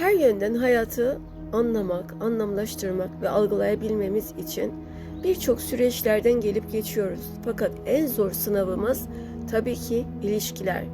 Her yönden hayatı anlamak, anlamlaştırmak ve algılayabilmemiz için birçok süreçlerden gelip geçiyoruz. Fakat en zor sınavımız tabii ki ilişkiler.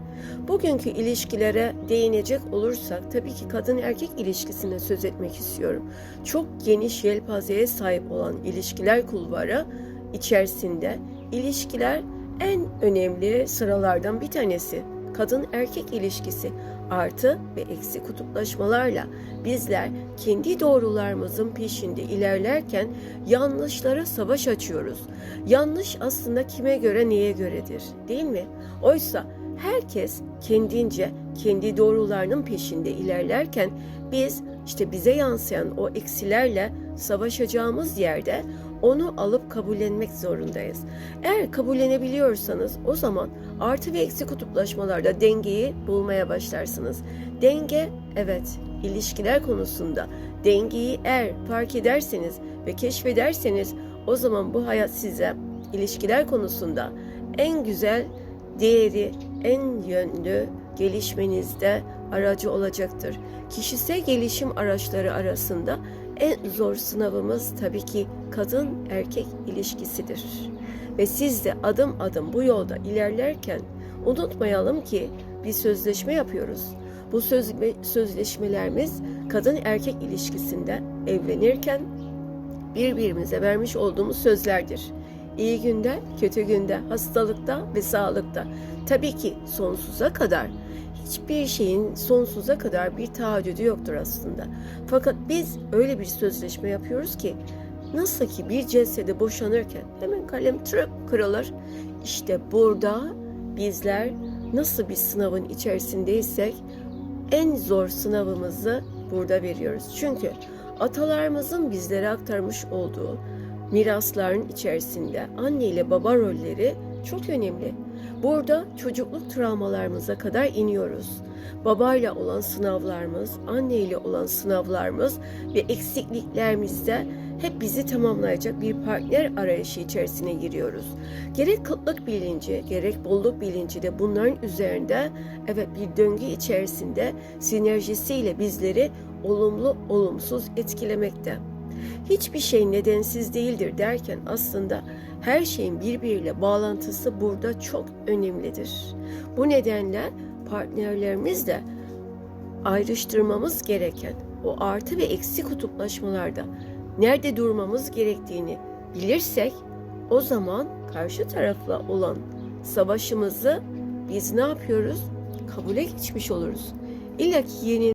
Bugünkü ilişkilere değinecek olursak tabii ki kadın erkek ilişkisine söz etmek istiyorum. Çok geniş yelpazeye sahip olan ilişkiler kulvarı içerisinde ilişkiler en önemli sıralardan bir tanesi. Kadın erkek ilişkisi artı ve eksi kutuplaşmalarla bizler kendi doğrularımızın peşinde ilerlerken yanlışlara savaş açıyoruz. Yanlış aslında kime göre neye göredir değil mi? Oysa herkes kendince kendi doğrularının peşinde ilerlerken biz işte bize yansıyan o eksilerle savaşacağımız yerde onu alıp kabullenmek zorundayız. Eğer kabullenebiliyorsanız o zaman artı ve eksi kutuplaşmalarda dengeyi bulmaya başlarsınız. Denge evet ilişkiler konusunda dengeyi eğer fark ederseniz ve keşfederseniz o zaman bu hayat size ilişkiler konusunda en güzel değeri, en yönlü gelişmenizde aracı olacaktır. Kişisel gelişim araçları arasında en zor sınavımız tabii ki kadın erkek ilişkisidir. Ve siz de adım adım bu yolda ilerlerken unutmayalım ki bir sözleşme yapıyoruz. Bu sözle- sözleşmelerimiz kadın erkek ilişkisinde evlenirken birbirimize vermiş olduğumuz sözlerdir. İyi günde, kötü günde, hastalıkta ve sağlıkta. Tabii ki sonsuza kadar hiçbir şeyin sonsuza kadar bir taahhüdü yoktur aslında. Fakat biz öyle bir sözleşme yapıyoruz ki nasıl ki bir cesede boşanırken hemen kalem tırıp kırılır. İşte burada bizler nasıl bir sınavın içerisindeysek en zor sınavımızı burada veriyoruz. Çünkü atalarımızın bizlere aktarmış olduğu mirasların içerisinde anne ile baba rolleri çok önemli. Burada çocukluk travmalarımıza kadar iniyoruz. Babayla olan sınavlarımız, anne ile olan sınavlarımız ve eksikliklerimizde hep bizi tamamlayacak bir partner arayışı içerisine giriyoruz. Gerek kıtlık bilinci, gerek bolluk bilinci de bunların üzerinde evet bir döngü içerisinde sinerjisiyle bizleri olumlu olumsuz etkilemekte. Hiçbir şey nedensiz değildir derken aslında her şeyin birbiriyle bağlantısı burada çok önemlidir. Bu nedenle partnerlerimizle ayrıştırmamız gereken o artı ve eksi kutuplaşmalarda nerede durmamız gerektiğini bilirsek o zaman karşı tarafla olan savaşımızı biz ne yapıyoruz? Kabule geçmiş oluruz. İlla ki yeni